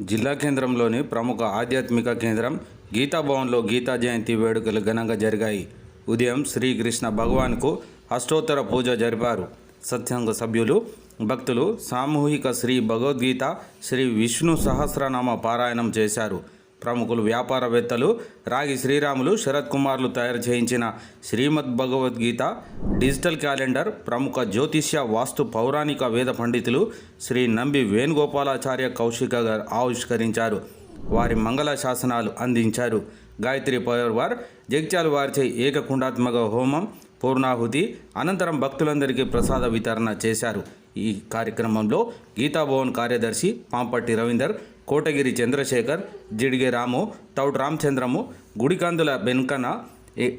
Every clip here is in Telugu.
జిల్లా కేంద్రంలోని ప్రముఖ ఆధ్యాత్మిక కేంద్రం గీతాభవన్లో గీతా జయంతి వేడుకలు ఘనంగా జరిగాయి. ఉదయం శ్రీకృష్ణ భగవాన్కు అష్టోత్తర పూజ జరిపారు. సత్సంగ సభ్యులు భక్తులు సామూహిక శ్రీ భగవద్గీత శ్రీ విష్ణు సహస్రనామ పారాయణం చేశారు. ప్రముఖులు వ్యాపారవేత్తలు రాగి శ్రీరాములు శరత్ కుమార్లు తయారు చేయించిన శ్రీమద్ భగవద్గీత డిజిటల్ క్యాలెండర్ ప్రముఖ జ్యోతిష్య వాస్తు పౌరాణిక వేద పండితులు శ్రీ నంబి వేణుగోపాలాచార్య కౌశిక గారు ఆవిష్కరించారు. వారి మంగళ శాసనాలు అందించారు. గాయత్రి పవర్వార్ జగిత్యాల వారిచే ఏకకుండాత్మక హోమం పూర్ణాహుతి అనంతరం భక్తులందరికీ ప్రసాద వితరణ చేశారు. ఈ కార్యక్రమంలో గీతాభవన్ కార్యదర్శి పాంపట్టి రవీందర్ కోటగిరి చంద్రశేఖర్ జిడిగే రాము తౌడ్ రామచంద్రము గుడికందుల బెన్కన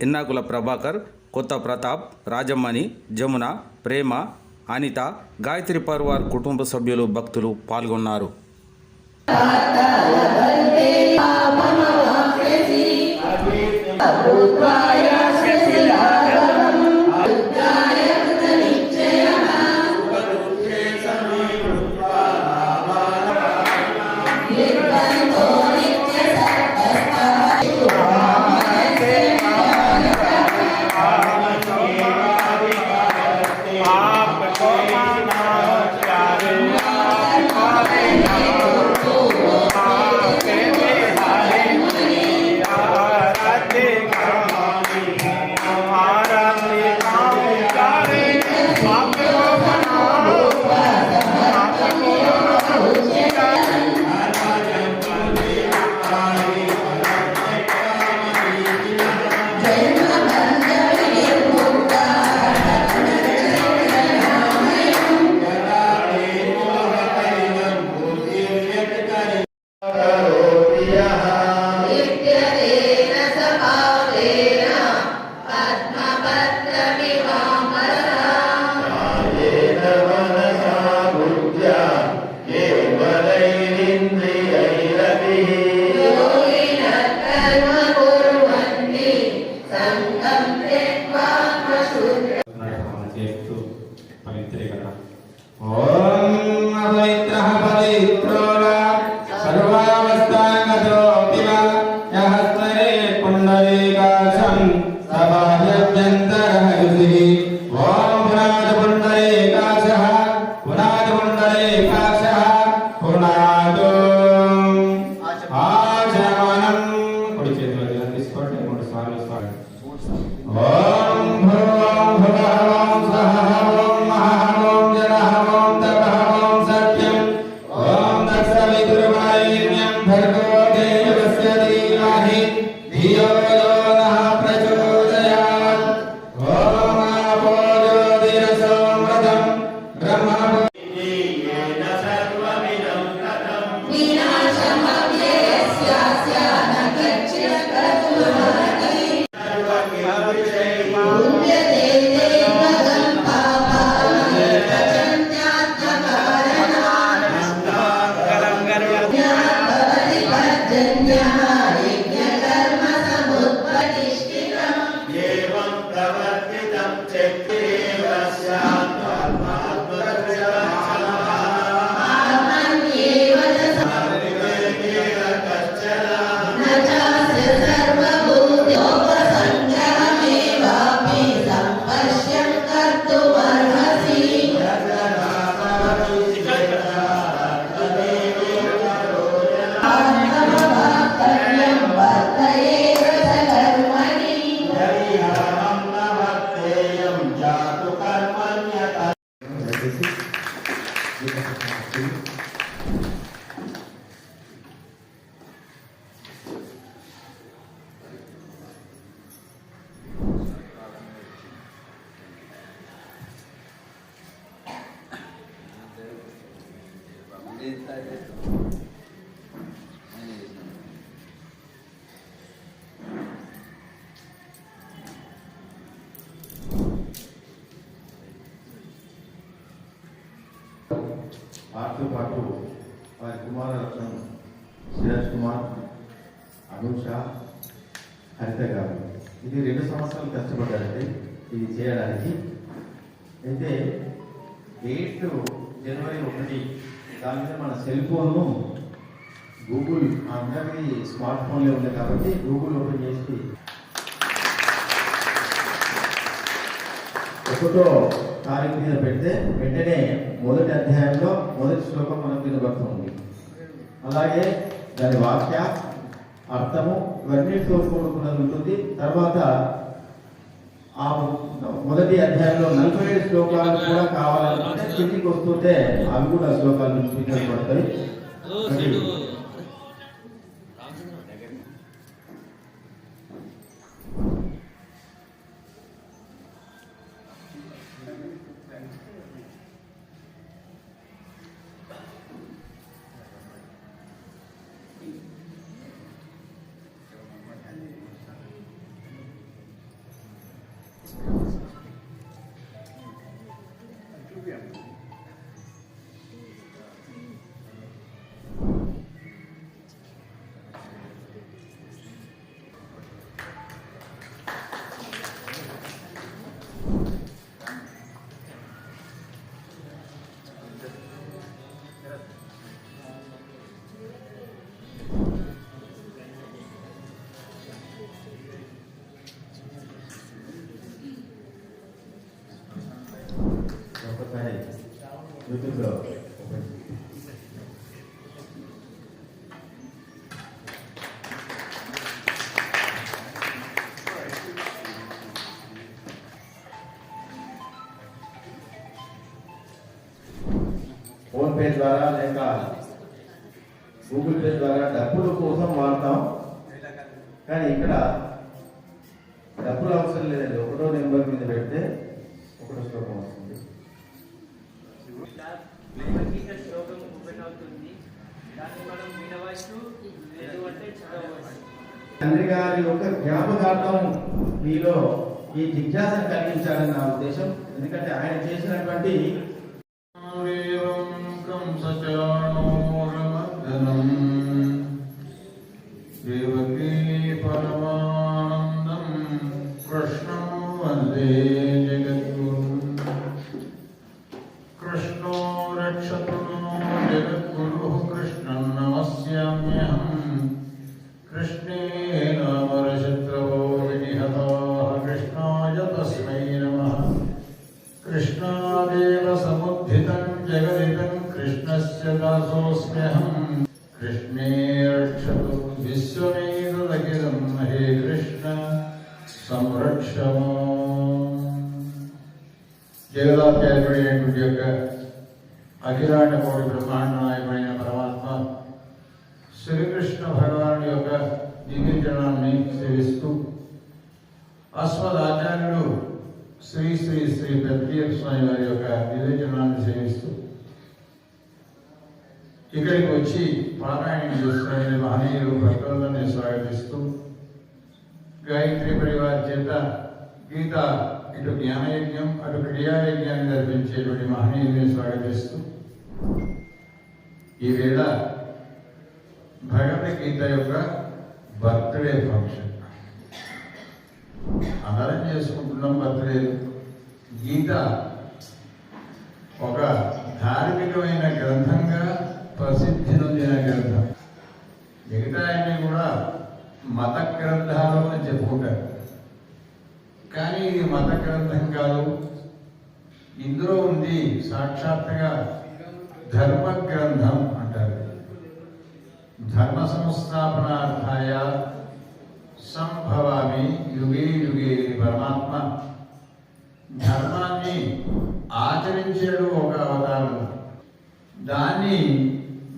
ఎన్నాకుల ప్రభాకర్ కొత్త ప్రతాప్ రాజమ్మణి జమున ప్రేమ అనిత గాయత్రి పర్వార్ కుటుంబ సభ్యులు భక్తులు పాల్గొన్నారు. చేస్తూ volta Obrigado. వారితో పాటు వారి కుమారరత్నం సిరాజ్ కుమార్ అమిత్ షా హరిత గారు. ఇది రెండు సంవత్సరాలు కష్టపడ్డారండి ఇది చేయడానికి. అయితే డేట్ జనవరి ఒకటి దాని మీద మన సెల్ ఫోన్ను గూగుల్ అందరికీ స్మార్ట్ ఫోన్లే ఉన్నాయి కాబట్టి గూగుల్ ఓపెన్ చేసి ఒకటో తారీఖు మీద పెడితే వెంటనే మొదటి అధ్యాయంలో మొదటి శ్లోకం మనం వినబడుతుంది అలాగే దాని వాక్య అర్థము ఇవన్నిటితో కూడుకున్నది ఉంటుంది. తర్వాత ఆ మొదటి అధ్యాయంలో నలభై ఏడు శ్లోకాలు కూడా కావాలనుకుంటే కిందికి వస్తుంటే అవి కూడా శ్లోకాలు చూపించబడతాయి మరి యూట్యూబ్లో ఫోన్ పే ద్వారా లేక గూగుల్ పే ద్వారా డబ్బుల కోసం వాడతాం. కానీ ఇక్కడ డబ్బులు అవసరం లేదండి. ఒకటో నెంబర్ మీద పెడితే ఒకటో శ్లోకం వస్తుంది. శ్లోకం ఓపెన్ అవుతుంది దాన్ని మనం వినవచ్చు చదవచ్చు తండ్రి గారి యొక్క జ్ఞాపకార్థం మీలో ఈ జిజ్ఞాసను కలిగించాలని నా ఉద్దేశం. ఎందుకంటే ఆయన చేసినటువంటి కృష్ణాయ తస్మై నమః कृष्णादेव समुद्धितं जगदिदं कृष्णस्य दासोऽस्म्यहं कृष्णे रक्षतु विश्वमेतदखिलं हे कृष्ण संरक्ष జగదాత్యాయుడైనటువంటి యొక్క అఖిలాండ కోటి బ్రహ్మాండ నాయకుడైన పరమాత్మ శ్రీకృష్ణ భగవానుడి యొక్క దివ్యజనాన్ని సేవిస్తూ అశ్వదాచార్యుడు శ్రీ శ్రీ శ్రీ పెద్దయ్య స్వామి వారి యొక్క వివేచనాన్ని సేవిస్తూ ఇక్కడికి వచ్చి పారాయణం చేస్తున్న మహనీయులు భక్తులందరినీ స్వాగతిస్తూ గాయత్రి పరివార చేత గీత ఇటు జ్ఞానయజ్ఞం అటు క్రియాయజ్ఞాన్ని జరిపించేటువంటి మహనీయుల్ని స్వాగతిస్తూ ఈ వేళ భగవద్గీత యొక్క బర్త్డే ఫంక్షన్. అందరం చేసుకుంటున్నాం బర్త్డే గీత ఒక ధార్మికమైన గ్రంథంగా ప్రసిద్ధి నొందిన గ్రంథం. మిగతా అన్ని కూడా మత గ్రంథాలు అని చెప్పుకుంటారు. కానీ ఇది మత గ్రంథం కాదు. ఇందులో ఉంది సాక్షాత్తుగా ధర్మ గ్రంథం అంటారు. ధర్మ సంస్థాపనార్థాయ సంభవామి యుగే యుగే పరమాత్మ. ధర్మాన్ని ఆచరించాడు ఒక అవతారం దాన్ని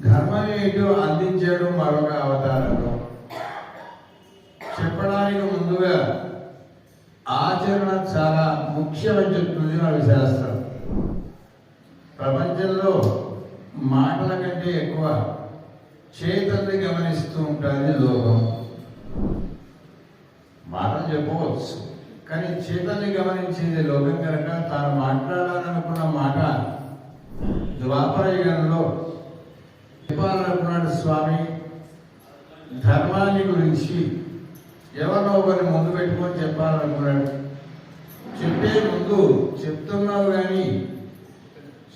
ధర్మం ఏంటో అందించాడు మరొక అవతారంలో చెప్పడానికి ముందుగా ఆచరణ చాలా ముఖ్యమని చెప్తుంది మన శాస్త్రం. ప్రపంచంలో మాటల కంటే ఎక్కువ చేతల్ని గమనిస్తూ ఉంటుంది లోకం చెప్పవచ్చు. కానీ చేతల్ని గమనించింది లోకం కనుక తాను మాట్లాడాలనుకున్న మాట ద్వాపర యుగంలో చెప్పాలనుకున్నాడు స్వామి ధర్మాన్ని గురించి ఎవరినో ఒకరిని ముందు పెట్టుకొని చెప్పాలనుకున్నాడు. చెప్పే ముందు చెప్తున్నావు కానీ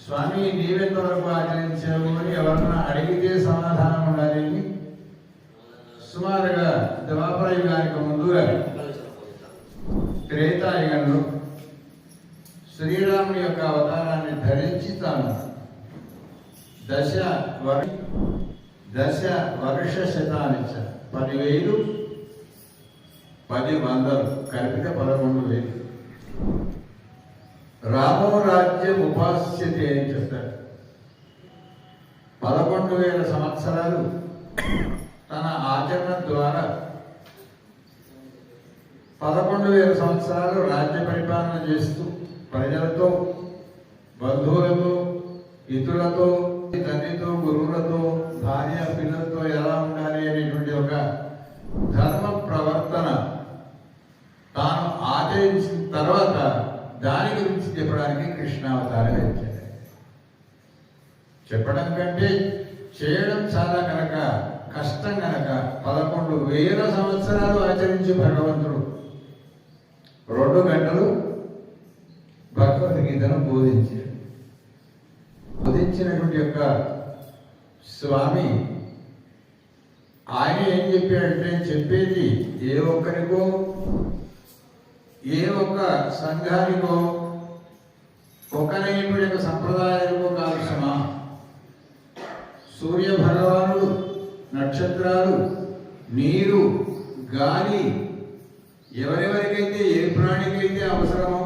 స్వామి నీవెంతవరకు ఆచరించావు అని ఎవరన్నా అడిగితే సమాధానం ఉండాలి? అని ద్వాపర యుగానికి ముందుగా త్రేతాయుగంలో శ్రీరాముని యొక్క అవతారాన్ని ధరించి తాను దశ వర్ దశ వర్ష శతానిచ్చ పదివేలు పది వందలు కలిపితే పదకొండు వేలు. రామో రాజ్యం ఉపాస్యతే అని చెప్తాడు పదకొండు వేల సంవత్సరాలు తన ఆచరణ ద్వారా పదకొండు వేల సంవత్సరాలు రాజ్య పరిపాలన చేస్తూ ప్రజలతో బంధువులతో ఇతరులతో తండ్రితో గురువులతో భార్య పిల్లలతో ఎలా ఉండాలి అనేటువంటి ఒక ధర్మ ప్రవర్తన తాను ఆచరించిన తర్వాత దాని గురించి చెప్పడానికి కృష్ణావతారం ఇచ్చాడు చెప్పడం కంటే చేయడం చాలా కనుక కష్టం కనుక పదకొండు వేల సంవత్సరాలు ఆచరించి భగవంతుడు రెండు గంటలు భగవద్గీతను బోధించాడు. బోధించినటువంటి యొక్క స్వామి ఆయన ఏం చెప్పాడంటే చెప్పేది ఏ ఒక్కరికో ఏ ఒక్క సంఘానికో ఒకనైనటువంటి యొక్క సంప్రదాయానికో కావలసిన సూర్య భగవానుడు నక్షత్రాలు నీరు గాలి ఎవరెవరి ప్రాణికైతే అవసరమో?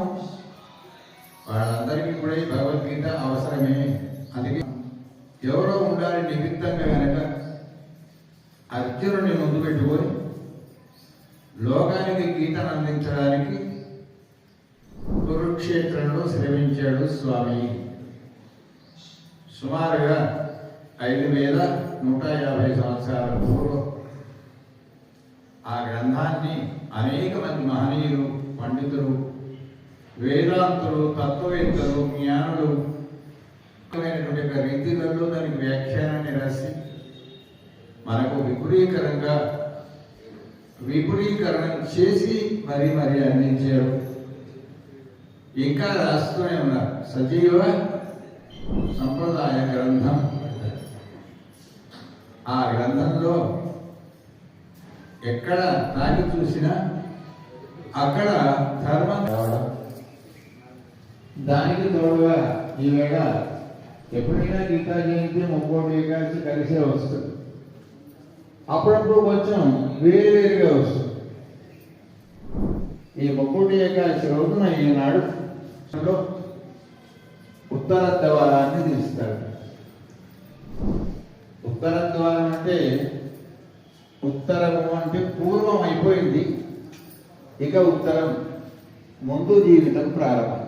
వాళ్ళందరికీ కూడా ఈ భగవద్గీత అవసరమే. అందుకే ఎవరో ఉండాలి నిమిత్తంగా కనుక అర్జునుడిని ముందు పెట్టుకొని లోకానికి గీతను అందించడానికి కురుక్షేత్రంలో శ్రమించాడు స్వామి. సుమారుగా ఐదు వేల నూట యాభై సంవత్సరాల పూర్వం ఆ గ్రంథాన్ని అనేక మంది మహనీయులు పండితులు వేదాంతులు తత్వవేత్తలు జ్ఞానులు రకమైనటువంటి యొక్క రీతిలలో దానికి వ్యాఖ్యానాన్ని రాసి మనకు విపులీకరంగా విపులీకరణ చేసి మరీ మరీ అందించారు. ఇంకా రాస్తూనే ఉన్నారు. సజీవ సంప్రదాయ గ్రంథం. ఆ గ్రంథంలో ఎక్కడ తాకి చూసినా అక్కడ ధర్మం రావడం. దానికి తోడుగా ఈవేళ ఎప్పుడైనా గీతా జయంతి ముక్కోటి ఏకాదశి కలిసే వస్తుంది. అప్పుడప్పుడు కొంచెం వేరువేరుగా వస్తుంది. ఈ ముక్కోటి ఏకాదశి రోజున ఈనాడు ఉత్తర ద్వారాన్ని తీస్తాడు. ఉత్తర ద్వారం అంటే ఉత్తరము అంటే పూర్వం అయిపోయింది. ఇక ఉత్తరం. ముందు జీవితం ప్రారంభం.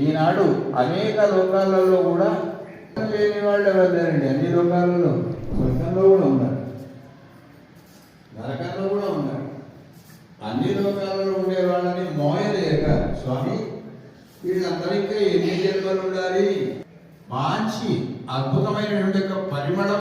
ఈనాడు అనేక లోకాలలో కూడా లేని వాళ్ళు ఎవరు అన్ని లోకాలలో. స్వర్గంలో కూడా ఉన్నారు. నరకంలో కూడా ఉన్నారు. అన్ని లోకాలలో ఉండే వాళ్ళని మోయలేక స్వామి వీళ్ళందరికీ ఎన్ని జన్మలు ఉండాలి? మంచి అద్భుతమైనటువంటి యొక్క పరిమళం